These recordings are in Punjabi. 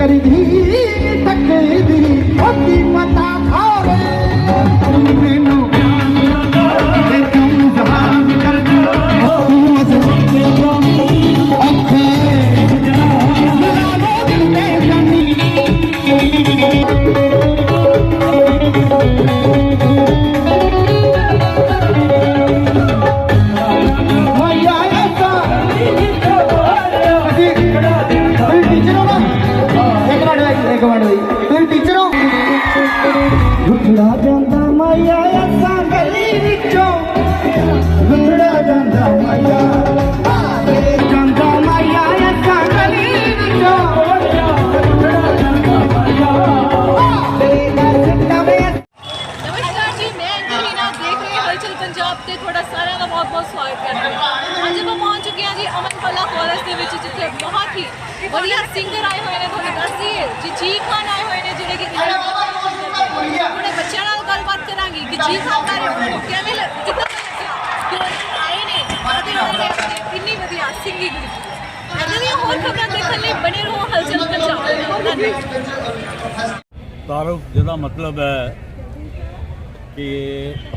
carinho. ਟੀਚਰ ਹੋ? ਗੁੱਠੜਾ ਜਾਂਦਾ ਮਾਇਆ ਅਸਾਂ ਗਲੀ ਵਿੱਚੋਂ। ਗੁੱਠੜਾ ਜਾਂਦਾ ਮਾਇਆ। ਜਾਂਦਾ ਮਾਇਆ ਅਸਾਂ ਗਲੀ ਵਿੱਚੋਂ। ਗੁੱਠੜਾ ਜਾਂਦਾ ਮਾਇਆ ਤੇਰੇ ਨਾਲ ਸਿੱਟਾ ਵੇ ਨਮਸਕਾਰ ਜੀ ਮੈਂ ਅੰਜਲੀਨਾ ਦੇਖ ਰਹੇ ਹਾਂ ਹਲਚਲ ਪੰਜਾਬ ਤੇ ਤੁਹਾਡਾ ਸਾਰਿਆਂ ਦਾ ਬਹੁਤ-ਬਹੁਤ ਸਵਾਗਤ ਕਰਦੀ ਹਾਂ। ਅੱਜ ਆਪਾਂ ਪਹੁੰਚ ਚੁੱਕੇ ਹਾਂ ਜੀ ਅਮਨ ਭੱਲਾ ਕਾਲਜ ਦੇ ਵਿੱਚ ਜਿੱਥੇ ਬਹੁਤ ਹੀ ਵਧੀਆ ਸਿੰਗਰ ਆਏ ਹੋਏ ਨੇ। ਜੀ ਖਾਨ ਆਏ ਹੋਏ ਨੇ ਜਿਹੜੇ ਕਿ ਆਪਣੇ ਬੱਚਿਆਂ ਨਾਲ ਗੱਲਬਾਤ ਕਰਾਂਗੇ ਕਿ ਜੀ ਖਾਨ ਉਹਨਾਂ ਨੂੰ ਕਿਵੇਂ ਲੱਗ- ਕਿੱਦਾਂ ਦਾ ਲੱਗਿਆ? ਆਏ ਨੇ? ਅਤੇ ਉਹਨਾਂ ਨੇ ਇੰਨੀ ਵਧੀਆ ਸਿੰਗਿੰਗ ਕੀਤੀ ਇਹਨਾਂ ਦੀਆਂ ਹੋਰ ਖਬਰਾਂ ਦੇਖਣ ਲਈ ਬਣੇ ਰਹੋ ਹਲਚਲ ਪੰਜਾਬ ਤਾਰਫ ਜਿਹਦਾ ਮਤਲਬ ਹੈ ਕਿ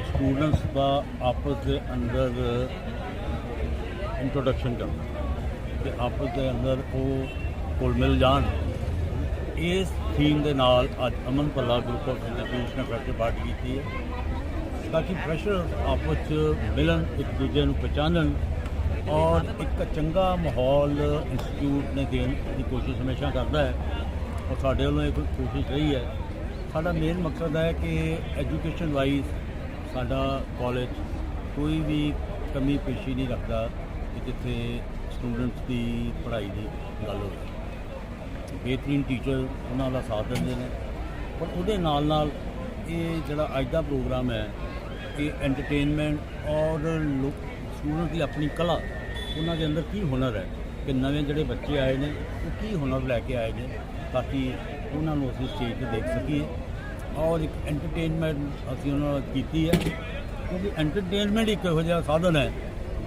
ਸਟੂਡੈਂਟਸ ਦਾ ਆਪਸ ਦੇ ਅੰਦਰ ਇੰਟਰੋਡਕਸ਼ਨ ਕਰਨਾ ਕਿ ਆਪਸ ਦੇ ਅੰਦਰ ਉਹ ਘੁਲ ਮਿਲ ਜਾਣ। ਇਸ ਥੀਮ ਦੇ ਨਾਲ ਅੱਜ Aman Bhalla group of institution ਨੇ ਫੈਕਟਰੀ ਪਾਰਟੀ ਕੀਤੀ ਹੈ। ਤਾਂ ਕਿ ਫਰੈਸ਼ਰ ਆਪਸ 'ਚ ਮਿਲਣ, ਇੱਕ ਦੂਜੇ ਨੂੰ ਪਛਾਣਨ ਔਰ ਇੱਕ ਚੰਗਾ ਮਾਹੌਲ ਇੰਸਟੀਚਿਊਟ ਨੇ ਦੇਣ ਦੀ ਕੋਸ਼ਿਸ਼ ਹਮੇਸ਼ਾ ਕਰਦਾ ਹੈ ਔਰ ਸਾਡੇ ਵੱਲੋਂ ਇਹ ਕੋਈ ਕੋਸ਼ਿਸ਼ ਰਹੀ ਹੈ। ਸਾਡਾ ਮੇਨ ਮਕਸਦ ਹੈ ਕਿ ਐਜੂਕੇਸ਼ਨ ਵਾਈਜ਼ ਸਾਡਾ ਕਾਲਜ ਕੋਈ ਵੀ ਕਮੀ ਪੇਸ਼ੀ ਨਹੀਂ ਰੱਖਦਾ ਕਿ ਜਿੱਥੇ ਸਟੂਡੈਂਟਸ ਦੀ ਪੜ੍ਹਾਈ ਦੀ ਗੱਲ ਹੋਵੇ। ਬਿਹਤਰੀਨ ਟੀਚਰ ਉਹਨਾਂ ਦਾ ਸਾਥ ਦਿੰਦੇ ਨੇ। ਪਰ ਉਹਦੇ ਨਾਲ ਨਾਲ ਇਹ ਜਿਹੜਾ ਅੱਜ ਦਾ ਪ੍ਰੋਗਰਾਮ ਹੈ, ਇਹ ਐਂਟਰਟੇਨਮੈਂਟ ਔਰ ਸਟੂਡੈਂਟ ਦੀ ਆਪਣੀ ਕਲਾ, ਉਹਨਾਂ ਦੇ ਅੰਦਰ ਕੀ ਹੁਨਰ ਹੈ ਕਿ ਨਵੇਂ ਜਿਹੜੇ ਬੱਚੇ ਆਏ ਨੇ, ਉਹ ਕੀ ਹੁਨਰ ਲੈ ਕੇ ਆਏ ਨੇ ਤਾਂ ਕਿ ਉਹਨਾਂ ਨੂੰ ਅਸੀਂ ਸਟੇਜ ਤੇ ਦੇਖ ਸਕੀਏ। ਔਰ ਇੱਕ ਐਂਟਰਟੇਨਮੈਂਟ ਅਸੀਂ ਉਹਨਾਂ ਨਾਲ ਕੀਤੀ ਹੈ, ਕਿਉਂਕਿ ਐਂਟਰਟੇਨਮੈਂਟ ਇੱਕ ਇਹੋ ਜਿਹਾ ਸਾਧਨ ਹੈ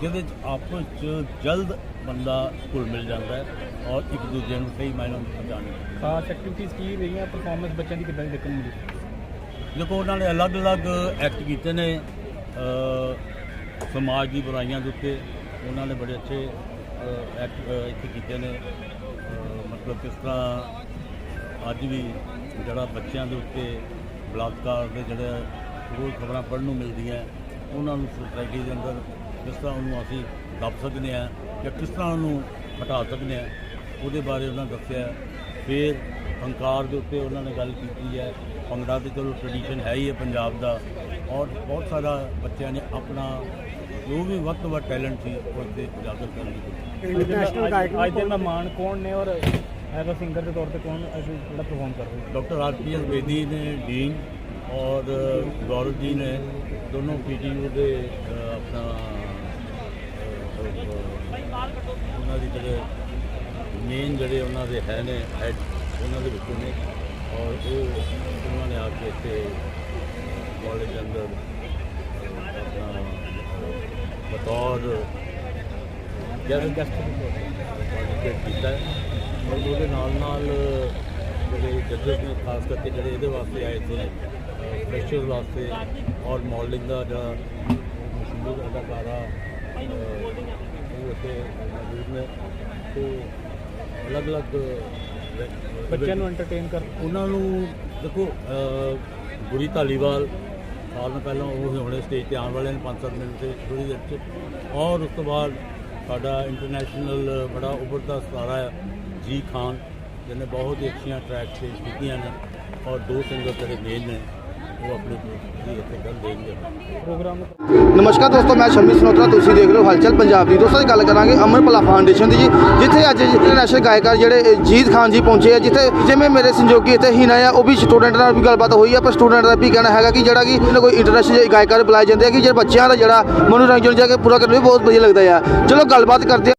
ਜਿਹਦੇ 'ਚ ਆਪਸ 'ਚ ਜਲਦ ਬੰਦਾ ਘੁਲ ਮਿਲ ਜਾਂਦਾ ਹੈ ਔਰ ਇੱਕ ਦੂਜੇ ਨੂੰ ਸਹੀ ਮਾਇਨੇ ਵਿੱਚ ਪਛਾਣਦਾ ਖਾਸ ਐਕਟੀਵਿਟੀਜ਼ ਕੀ ਰਹੀਆਂ? ਪਰਫਾਰਮੈਂਸ ਬੱਚਿਆਂ ਦੀ ਕਿੱਦਾਂ ਦੀ ਦੇਖਣ ਨੂੰ ਮਿਲੀ? ਦੇਖੋ ਉਹਨਾਂ ਨੇ ਅਲੱਗ-ਅਲੱਗ ਐਕਟ ਕੀਤੇ ਨੇ ਅ, ਸਮਾਜ ਦੀ ਬੁਰਾਈਆਂ ਦੇ ਉੱਤੇ ਉਹਨਾਂ ਨੇ ਬੜੇ ਅੱਛੇ ਅ, ਐਕਟ ਅ, ਇੱਥੇ ਕੀਤੇ ਨੇ। ਅ, ਮਤਲਬ ਕਿਸ ਤਰ੍ਹਾਂ ਅੱਜ ਵੀ ਜਿਹੜਾ ਬੱਚਿਆਂ ਦੇ ਉੱਤੇ ਬਲਾਤਕਾਰ ਦੇ ਜਿਹੜੇ ਰੋਜ਼ ਖਬਰਾਂ ਪੜ੍ਹਨ ਨੂੰ ਮਿਲਦੀਆਂ ਉਹਨਾਂ ਨੂੰ ਸੁਸਾਇਟੀ ਦੇ ਅੰਦਰ ਕਿਸ ਤਰ੍ਹਾਂ ਉਹਨੂੰ ਅਸੀਂ ਦੱਬ ਸਕਦੇ ਹਾਂ ਜਾਂ ਕਿਸ ਤਰ੍ਹਾਂ ਉਹਨੂੰ ਹਟਾ ਸਕਦੇ ਹਾਂ ਉਹਦੇ ਬਾਰੇ ਉਹਨਾਂ ਦੱਸਿਆ। ਫਿਰ ਹੰਕਾਰ ਦੇ ਉੱਤੇ ਉਹਨਾਂ ਨੇ ਗੱਲ ਕੀਤੀ ਹੈ। ਭੰਗੜਾ ਤੇ ਚਲੋ ਟ੍ਰੈਡੀਸ਼ਨ ਹੈ ਹੀ ਹੈ ਪੰਜਾਬ ਦਾ। ਔਰ ਬਹੁਤ ਸਾਰਾ ਬੱਚਿਆਂ ਨੇ ਆਪਣਾ ਜੋ ਵੀ ਵੱਧ ਤੋਂ ਵੱਧ ਟੈਲੈਂਟ ਸੀ ਉਹ ਤੇ ਉਜਾਗਰ ਕਰਨ ਦੀ ਕੋਸ਼ਿਸ਼ ਇੰਟਰਨੈਸ਼ਨਲ ਗਾਇਕ ਅੱਜ ਦੇ ਮਹਿਮਾਨ ਕੌਣ ਨੇ ਔਰ ਐਜ਼ ਅ ਸਿੰਗਰ ਦੇ ਤੌਰ ਤੇ ਕੌਣ ਅੱਜ ਜਿਹੜਾ ਪਰਫਾਰਮ ਕਰ ਰਹੇ? ਡਾਕਟਰ ਆਰਪੀਐਸ ਬੇਦੀ ਨੇ ਡੀਨ ਔਰ ਗੌਰਵ ਜੀ ਨੇ। ਦੋਨੋਂ ਪੀਟੀਯੂ ਦੇ ਆਪਣਾ ਉਹਨਾਂ ਦੀ ਜਿਹੜੇ ਮੇਨ ਜਿਹੜੇ ਉਹਨਾਂ ਦੇ ਹੈ ਨੇ ਹੈਡ ਉਹਨਾਂ ਦੇ ਵਿੱਚੋਂ ਨੇ। ਔਰ ਉਹ ਉਹਨਾਂ ਨੇ ਆ ਕੇ ਇੱਥੇ ਕਾਲਜ ਦੇ ਅੰਦਰ ਆਪਣਾ ਬਤੌਰ ਗੈਸਟ ਗੈਸਟ ਕੀਤਾ ਔਰ ਉਹਦੇ ਨਾਲ ਨਾਲ ਜਿਹੜੇ ਜੱਜਸ ਨੇ, ਖਾਸ ਕਰਕੇ ਜਿਹੜੇ ਇਹਦੇ ਵਾਸਤੇ ਆਏ ਸੀ ਫਰੈਸ਼ਰ ਵਾਸਤੇ ਔਰ ਮਾਡਲਿੰਗ ਦਾ ਜਿਹੜਾ ਮਸ਼ਹੂਰ ਅਦਾਕਾਰਾ ਇੱਥੇ ਮੌਜੂਦ ਨੇ ਤੇ ਅਲੱਗ-ਅਲੱਗ ਬੱਚਿਆਂ ਨੂੰ ਐਂਟਰਟੇਨ ਕਰ ਉਹਨਾਂ ਨੂੰ ਦੇਖੋ ਗੁਰੀ ਧਾਲੀਵਾਲ ਸਾਲ ਨੂੰ ਪਹਿਲਾਂ ਉਹ ਹੁਣੇ ਸਟੇਜ ਤੇ ਆਉਣ ਵਾਲੇ ਨੇ 5-7 ਮਿੰਟ ਤੇ ਥੋੜੀ ਦੇਰ ਚ। ਔਰ ਉਸ ਤੋਂ ਬਾਅਦ ਸਾਡਾ ਇੰਟਰਨੈਸ਼ਨਲ ਬੜਾ ਉੱਭਰਦਾ ਸਤਾਰਾ ਹੈ ਜੀ ਖਾਨ ਜਿਹਨੇ ਬਹੁਤ ਹੀ ਅੱਛੀਆਂ ਟਰੈਕ ਪੇਸ਼ ਕੀਤੀਆਂ ਨੇ ਔਰ ਦੋ ਸਿੰਗਰ ਜਿਹੜੇ ਮੇਨ ਨੇ। ਉਹ ਆਪਣੇ ਦੀ ਇੱਥੇ ਗੱਲ ਦੇਣਗੇ ਪ੍ਰੋਗਰਾਮ ਨੂੰ ਨਮਸਕਾਰ ਦੋਸਤੋ ਮੈਂ ਸ਼ਮੀ ਸਨੋਤਰਾ ਤੁਸੀਂ ਦੇਖ ਰਹੇ ਹੋ ਹਲਚਲ ਪੰਜਾਬ ਦੀ। ਦੋਸਤੋ ਗੱਲ ਕਰਾਂਗੇ ਅਮਰ ਭਲਾ ਫਾਊਂਡੇਸ਼ਨ ਦੀ ਜੀ ਜਿੱਥੇ ਅੱਜ ਇੰਟਰਨੈਸ਼ਨਲ ਗਾਇਕਾਰ ਜਿਹੜੇ ਜੀਤ ਖਾਨ ਜੀ ਪਹੁੰਚੇ ਆ ਜਿੱਥੇ ਜਿਵੇਂ ਮੇਰੇ ਸੰਯੋਗੀ ਇੱਥੇ ਹੀ ਨਾ ਆ ਉਹ ਵੀ ਸਟੂਡੈਂਟ ਨਾਲ ਵੀ ਗੱਲਬਾਤ ਹੋਈ ਆ ਪਰ ਸਟੂਡੈਂਟ ਦਾ ਵੀ ਕਹਿਣਾ ਹੈਗਾ ਕਿ ਜਿਹੜਾ ਕਿ ਇਹਨਾਂ ਕੋਈ ਇੰਟਰਨੈਸ਼ਨਲ ਗਾਇਕਾਰ ਬੁਲਾਏ ਜਾਂਦੇ ਆ ਕਿ ਜਿਹੜੇ ਬੱਚਿਆਂ ਦਾ ਜਿਹੜਾ ਮਨੋਰੰਜਨ ਜਾ ਕੇ ਪੂਰਾ ਕਰਨ ਵੀ ਬਹੁਤ ਵਧੀਆ ਲੱਗਦਾ ਆ। ਚਲੋ ਗੱਲਬਾਤ ਕਰਦੇ ਆ।